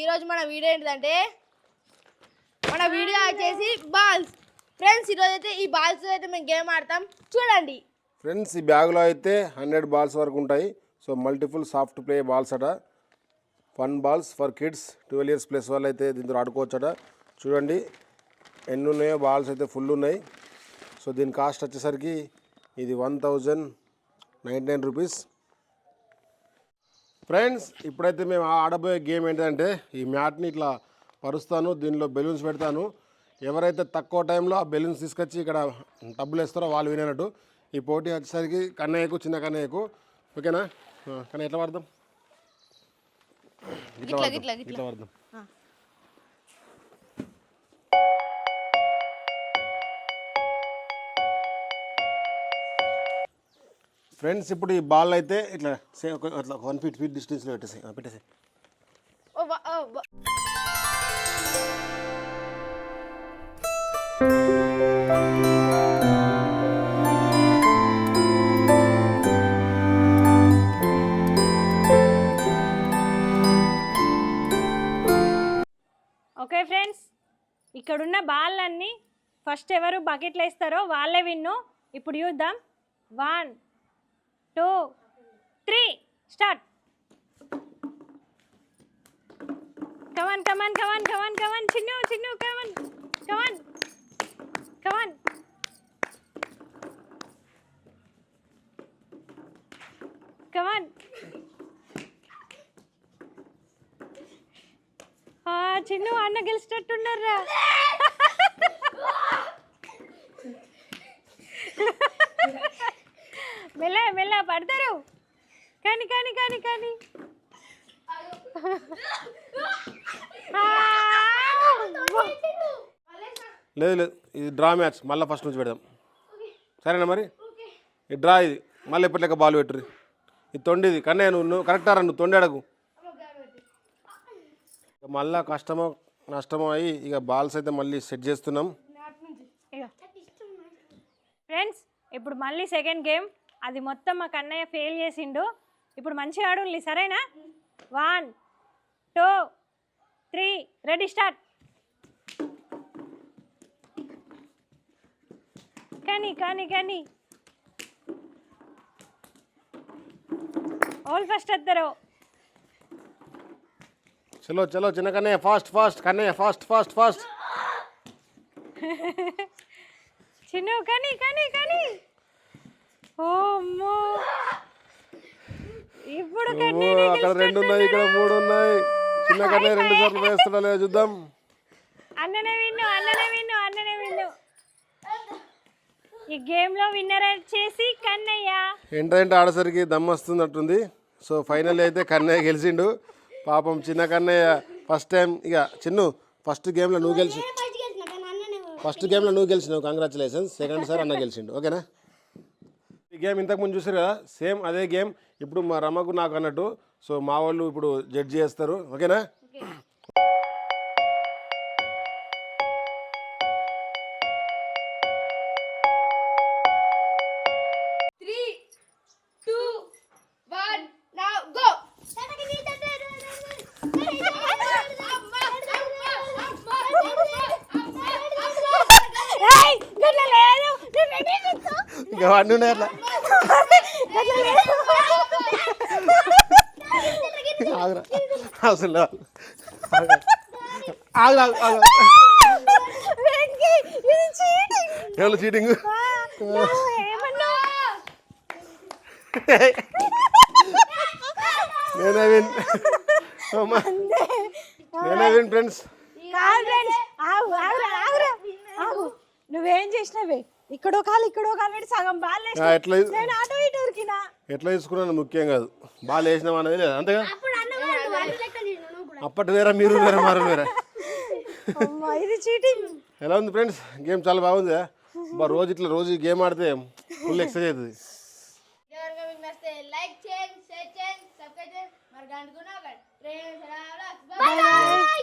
ఈరోజు మన వీడియో ఏంటిదంటే మన వీడియో వచ్చేసి బాల్స్. ఫ్రెండ్స్ ఈరోజు అయితే ఈ బాల్స్ అయితే మేము గేమ్ ఆడతాం. చూడండి. ఫ్రెండ్స్ ఈ బ్యాగ్లో అయితే హండ్రెడ్ బాల్స్ వరకు ఉంటాయి. So multiple soft play balls అట. Fun balls for kids. Twelve years plus వాళ్ళు అయితే దీంతో ఆడుకోవచ్చట. చూడండి. ఎన్ని ఉన్నాయో బాల్స్ అయితే ఫుల్ ఉన్నాయి. సో దీని కాస్ట్ వచ్చేసరికి ఇది one thousand ninety nine rupees. Friends ఇప్పుడైతే మేము ఆడబోయే గేమ్ ఏంటంటే ఈ మ్యాట్ని ఇట్లా పరుస్తాను దీనిలో బెలూన్స్ పెడతాను. ఎవరైతే తక్కువ టైంలో ఆ బెలూన్స్ తీసుకొచ్చి ఇక్కడ డబ్బులు వేస్తారో వాళ్ళు వినేనట్టు ఈ పోటీ వచ్చేసరికి కన్నయ్యకు చిన్న కన్నయ్యకు. ఓకేనా? కన్నయ్య ఎట్లా గిట్ల గిట్ల గిట్ల ఇట్లా వాడదాం ఫ్రెండ్స్ ఇప్పుడు ఈ బాల్ అయితే ఇట్లా సేమ్ ఒక అట్లా వన్ ఫీట్ ఫీట్ డిస్టెన్స్లో పెట్టేసి పెట్టేసి ఓకే ఫ్రెండ్స్ ఇక్కడున్న బాళ్ళన్నీ ఫస్ట్ ఎవరు బకెట్లు వేస్తారో వాళ్ళే విన్ను. ఇప్పుడు చూద్దాం. One two three start. Come on come on come on come on come on Chinnu Chinnu come on come on come on come on Chinnu అన్న గెలిచినట్టున్నారా మెల్ల మెల్ల పడతారు. కానీ కానీ కానీ కానీ! లేదు లేదు. ఇది డ్రా మ్యాచ్. మళ్ళీ ఫస్ట్ నుంచి పెడదాం. సరేనా మరి? ఈ డ్రా ఇది. మళ్ళీ ఎప్పటిలేక బాల్ పెట్టుర్రి? ఇది తొండిది కన్నయ్య నువ్వు కరెక్టారా నువ్వు తొండి అడగు. ఇక మళ్ళా కష్టమో నష్టమో అయ్యి ఇక బాల్స్ అయితే మళ్ళీ సెట్ చేస్తున్నాం. ఫ్రెండ్స్ ఇప్పుడు మళ్ళీ సెకండ్ గేమ్ అది మొత్తం మా కన్నయ్య ఫెయిల్ చేసిండు. ఇప్పుడు మంచిగా ఆడుండి సరేనా? One two three ready start కానీ కానీ కానీ. ఆల్ ఫస్ట్ వస్తారు చలో చలో చిన్న Kannayya fast fast Kannayya fast fast fast Chinnu కానీ కానీ కానీ. ఇప్పుడు అక్కడ రెండు ఉన్నాయి ఇక్కడ మూడు ఉన్నాయి. చిన్న కన్నయ్య రెండు సార్లు వేస్తున్నా లేదా చూద్దాం. అన్ననే విన్ను అన్ననే విన్ను అన్ననే విన్ను. ఈ గేమ్లో విన్నర్ వచ్చేసి కన్నయ్య. ఏంటంటే ఆడసరికి దమ్ వస్తున్నట్టుంది సో ఫైనల్ అయితే కన్నయ్య గెలిచిండు. పాపం చిన్న కన్నయ్య ఫస్ట్ టైం ఇక చిన్ను ఫస్ట్ గేమ్లో నువ్వు గెలిచి ఫస్ట్ గేమ్లో నువ్వు గెలిచినావు. కంగ్రాచులేషన్స్ సెకండ్ సార్ అన్న గెలిచిండు. ఓకేనా? గేమ్ ఇంతకుముందు చూసారు కదా సేమ్ అదే గేమ్ ఇప్పుడు మా రమ్మకు నాకు అన్నట్టు సో మా వాళ్ళు ఇప్పుడు జడ్జి చేస్తారు ఓకేనా three two one now go ఏయ్, గట్ల లేదు. నేను ready చేస్తా. ఇంకా అన్నీ ఉన్నాయి అట్లా. ఆగురా అసలు ఎవరు చీటింగ్ నేనే విన్ నేనే విన్ ఫ్రెండ్స్ నువ్వేం చేసినావే ఇక్కడో కాలు ఇక్కడో కాలు పెట్టి సగం బాల్ ఎట్లా నేను అటు ఇటు ఉరికినా? ఎట్లా తీసుకున్నాను ముఖ్యం కాదు. బాగా వేసినాం అనేది లేదు? అంతేగా? అప్పటి వేరే మీరు వేరే మారు వేరే? అమ్మా, ఇది చీటింగ్. ఎలా ఉంది ఫ్రెండ్స్? గేమ్ చాలా బాగుంది బా రోజు ఇట్లా రోజు గేమ్ ఆడితే ఫుల్ ఎక్సర్సైజ్ అవుతుంది. లైక్ చేయండి షేర్ చేయండి సబ్స్క్రైబ్ చేయండి. మరి గంటకున్నా ప్రేమ బాయ్